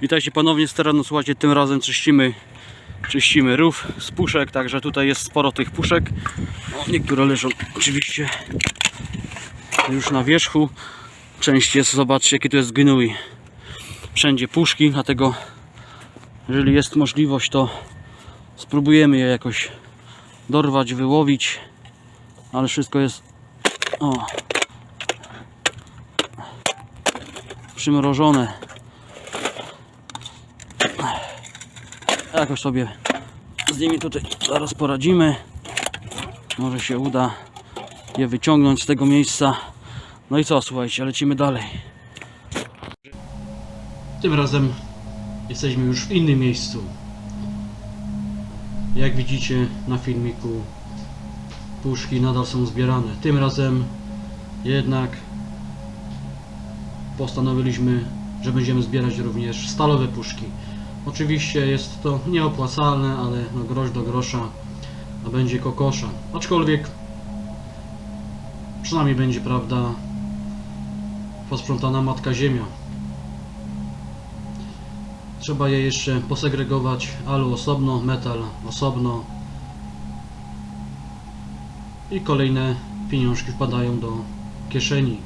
Witajcie ponownie z terenu. Słuchajcie, tym razem czyścimy, czyścimy rów z puszek, także tutaj jest sporo tych puszek. O, niektóre leżą oczywiście już na wierzchu. Część jest, zobaczcie jaki tu jest gnój. Wszędzie puszki, dlatego jeżeli jest możliwość to spróbujemy je jakoś dorwać, wyłowić. Ale wszystko jest o, przymrożone. Jakoś sobie z nimi tutaj zaraz poradzimy. Może się uda je wyciągnąć z tego miejsca. No i co, słuchajcie, lecimy dalej. Tym razem jesteśmy już w innym miejscu. Jak widzicie na filmiku, puszki nadal są zbierane. Tym razem jednak postanowiliśmy, że będziemy zbierać również stalowe puszki. Oczywiście jest to nieopłacalne, ale no grosz do grosza, a będzie kokosza. Aczkolwiek przynajmniej będzie, prawda, posprzątana matka ziemia. Trzeba je jeszcze posegregować, alu osobno, metal osobno i kolejne pieniążki wpadają do kieszeni.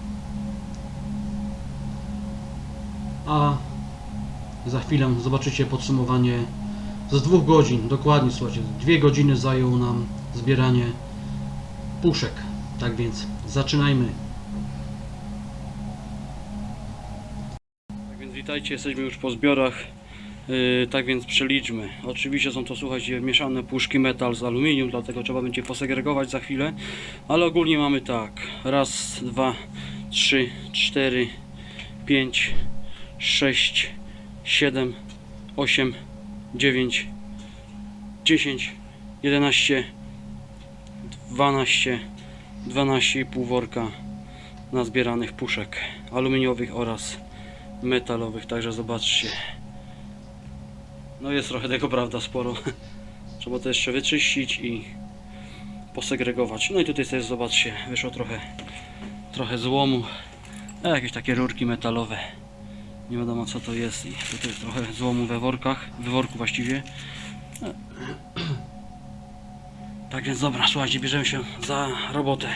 A za chwilę zobaczycie podsumowanie z dwóch godzin, dokładnie słuchajcie, dwie godziny zajęło nam zbieranie puszek. Tak więc zaczynajmy. Tak więc witajcie, jesteśmy już po zbiorach. Yy, tak więc przeliczmy. Oczywiście są to, słuchajcie, mieszane puszki metal z aluminium, dlatego trzeba będzie posegregować za chwilę. Ale ogólnie mamy tak. Raz, dwa, trzy, cztery, pięć, sześć, 7, 8, 9, 10, 11, 12, 12,5 worka nazbieranych puszek aluminiowych oraz metalowych, także zobaczcie. No jest trochę tego, prawda, sporo. Trzeba to jeszcze wyczyścić i posegregować. No i tutaj też zobaczcie, wyszło trochę, trochę złomu. Jakieś takie rurki metalowe nie wiadomo co to jest i tutaj trochę złomu we workach, w worku właściwie. Tak więc dobra, słuchajcie, bierzemy się za robotę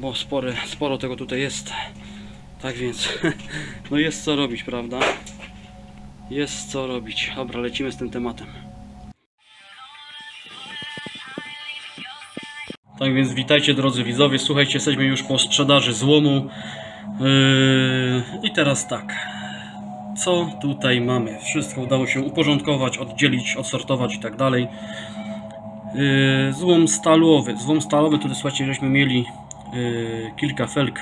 bo spory, sporo tego tutaj jest. Tak więc no jest co robić, prawda? Jest co robić. Dobra, lecimy z tym tematem. Tak więc witajcie drodzy widzowie, słuchajcie, jesteśmy już po sprzedaży złomu. Yy, I teraz tak, co tutaj mamy? Wszystko udało się uporządkować, oddzielić, odsortować i tak dalej. Yy, Złom stalowy. Złom stalowy, tutaj słuchajcie, żeśmy mieli yy, kilka felg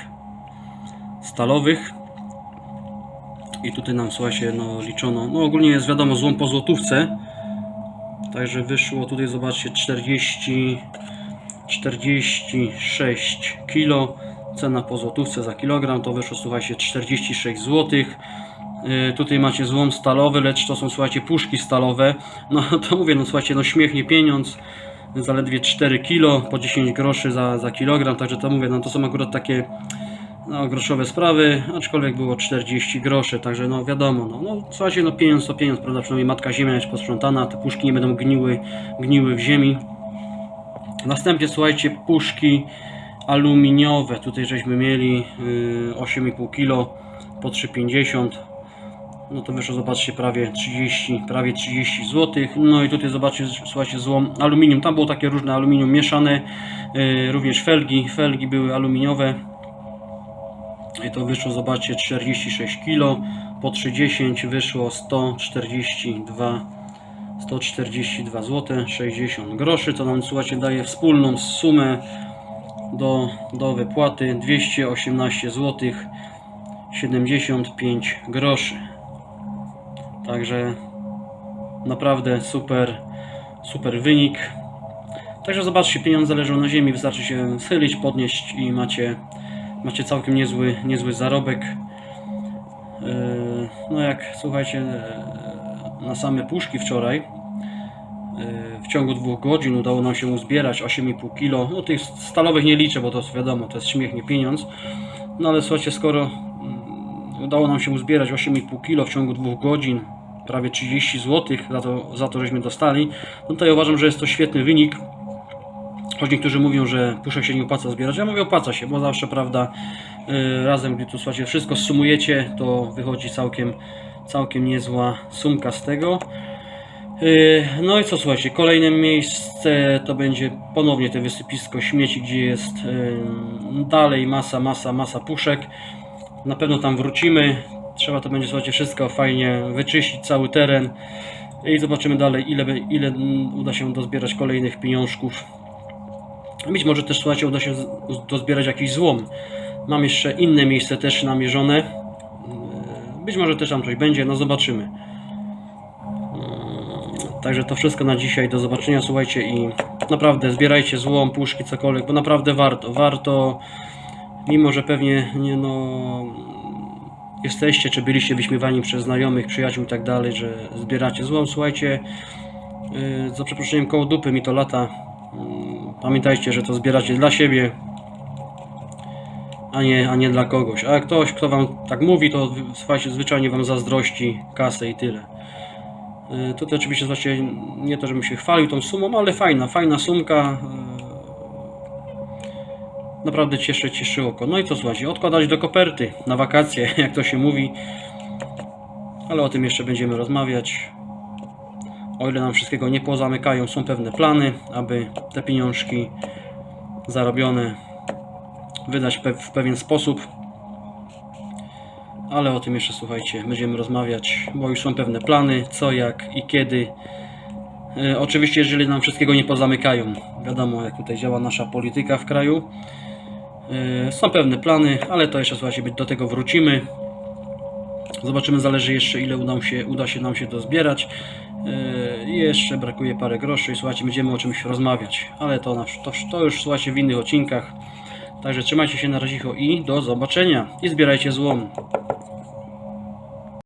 stalowych. I tutaj nam słuchajcie, no liczono. No ogólnie jest wiadomo złom po złotówce. Także wyszło tutaj, zobaczcie, 40, 46 kg. Cena po złotówce za kilogram to wyszło, słuchajcie, 46 złotych. Yy, tutaj macie złom stalowy, lecz to są słuchajcie puszki stalowe. No to mówię, no słuchajcie, no śmiechnie pieniądz. Zaledwie 4 kilo po 10 groszy za, za kilogram, także to mówię, no to są akurat takie no, groszowe sprawy, aczkolwiek było 40 groszy, także no wiadomo, no, no słuchajcie, no pieniądz to pieniądz, prawda, przynajmniej matka ziemia jest posprzątana, te puszki nie będą gniły, gniły w ziemi. Następnie słuchajcie, puszki aluminiowe, tutaj żeśmy mieli yy, 8,5 kg po 3,50 no to wyszło, zobaczcie, prawie 30, prawie 30 zł. No i tutaj zobaczcie, słuchajcie, złom aluminium. Tam było takie różne aluminium mieszane, yy, również felgi, felgi były aluminiowe. I to wyszło, zobaczcie, 46 kg po 30 wyszło 142 142 zł 60 groszy, to nam słuchajcie daje wspólną sumę do, do wypłaty 218 zł 75 groszy. Także naprawdę super, super wynik. Także zobaczcie, pieniądze leżą na ziemi, wystarczy się schylić, podnieść i macie, macie całkiem niezły, niezły zarobek. Yy, No jak słuchajcie, yy, na same puszki wczoraj yy, w ciągu dwóch godzin udało nam się uzbierać 8,5 kg. No tych stalowych nie liczę, bo to wiadomo, to jest śmiechnie pieniądz. No ale słuchajcie, skoro mm, udało nam się uzbierać 8,5 kg w ciągu dwóch godzin, prawie 30 zł za to, za to żeśmy dostali, no to ja uważam, że jest to świetny wynik. Choć niektórzy mówią, że puszek się nie opłaca zbierać, ja mówię opłaca się, bo zawsze prawda yy, razem, gdy tu słuchajcie, wszystko sumujecie, to wychodzi całkiem, całkiem niezła sumka z tego. Yy, No i co słuchajcie, kolejne miejsce to będzie ponownie te wysypisko śmieci, gdzie jest yy, dalej masa, masa, masa puszek. Na pewno tam wrócimy. Trzeba to będzie słuchajcie wszystko fajnie wyczyścić cały teren i zobaczymy dalej ile, ile uda się dozbierać kolejnych pieniążków. Być może też słuchajcie uda się dozbierać jakiś złom. Mam jeszcze inne miejsce też namierzone. Yy, Być może też tam coś będzie, no zobaczymy. Także to wszystko na dzisiaj. Do zobaczenia, słuchajcie i naprawdę zbierajcie złom, puszki, cokolwiek, bo naprawdę warto. Warto, mimo że pewnie nie no jesteście, czy byliście wyśmiewani przez znajomych, przyjaciół i tak dalej, że zbieracie złom. Słuchajcie, yy, za przeproszeniem koło dupy mi to lata. Yy, Pamiętajcie, że to zbieracie dla siebie, a nie, a nie dla kogoś. A ktoś, kto wam tak mówi, to słuchajcie, zwyczajnie wam zazdrości kasę i tyle. Y, Tutaj oczywiście znaczy nie to, żebym się chwalił tą sumą, ale fajna, fajna sumka. y, Naprawdę cieszy, cieszy oko. No i co słuchajcie, odkładać do koperty na wakacje, jak to się mówi. Ale o tym jeszcze będziemy rozmawiać. O ile nam wszystkiego nie pozamykają, są pewne plany, aby te pieniążki zarobione wydać w pewien sposób. Ale o tym jeszcze słuchajcie, będziemy rozmawiać, bo już są pewne plany, co, jak i kiedy. E, oczywiście, jeżeli nam wszystkiego nie pozamykają, wiadomo, jak tutaj działa nasza polityka w kraju. E, są pewne plany, ale to jeszcze słuchajcie, do tego wrócimy. Zobaczymy, zależy jeszcze ile uda się, uda się nam się to zbierać. E, jeszcze brakuje parę groszy i słuchajcie, będziemy o czymś rozmawiać, ale to, to, to już słuchajcie w innych odcinkach. Także trzymajcie się na razie i do zobaczenia i zbierajcie złom.